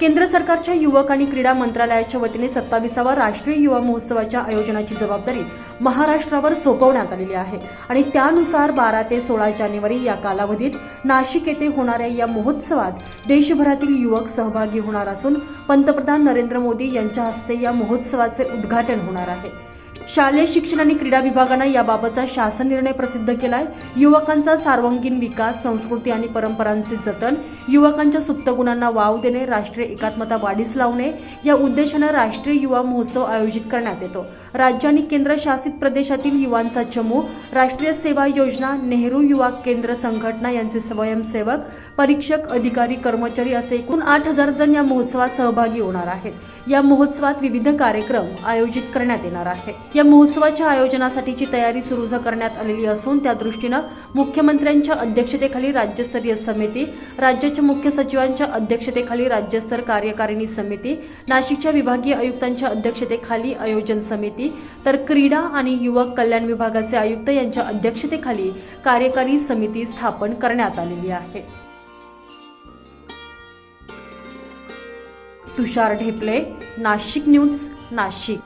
केंद्र सरकारच्या युवक आणि क्रीडा मंत्रालयाच्या वतीने सत्तावीसावा राष्ट्रीय युवा महोत्सवाच्या आयोजनाची जबाबदारी महाराष्ट्रावर सोपवण्यात आलेली आहे. आणि त्यानुसार बारा ते सोळा जानेवारी या कालावधीत नाशिक येथे होणाऱ्या या महोत्सवात देशभरातील युवक सहभागी होणार असून पंतप्रधान नरेंद्र मोदी यांच्या हस्ते या महोत्सवाचे उद्घाटन होणार आहे. शालेय शिक्षण आणि क्रीडा विभागानं याबाबतचा शासन निर्णय प्रसिद्ध केलाय. युवकांचा सार्वांगीण विकास संस्कृती आणि परंपरांचे जतन युवकांच्या सुप्त गुणांना वाव देणे राष्ट्रीय एकात्मता वाढीस लावणे या उद्देशानं राष्ट्रीय युवा महोत्सव आयोजित करण्यात येतो. राज्य आणि केंद्रशासित प्रदेशातील युवांचा चमू राष्ट्रीय सेवा योजना नेहरू युवा केंद्र संघटना यांचे स्वयंसेवक परीक्षक अधिकारी कर्मचारी असे एकूण आठ हजार जण या महोत्सवात सहभागी होणार आहेत. या महोत्सवात विविध कार्यक्रम आयोजित करण्यात येणार आहे या महोत्सवाच्या आयोजनासाठीची तयारी सुरू करण्यात आलेली असून त्या दृष्टीनं मुख्यमंत्र्यांच्या अध्यक्षतेखाली राज्यस्तरीय समिती राज्याच्या मुख्य सचिवांच्या अध्यक्षतेखाली राज्यस्तर कार्यकारिणी समिती नाशिकच्या विभागीय आयुक्तांच्या अध्यक्षतेखाली आयोजन समिती तर क्रीडा आणि युवक कल्याण विभागाचे आयुक्त यांच्या अध्यक्षतेखाली कार्यकारी समिती स्थापन करण्यात आलेली आहे. तुषार ढेपले नाशिक न्यूज नाशिक.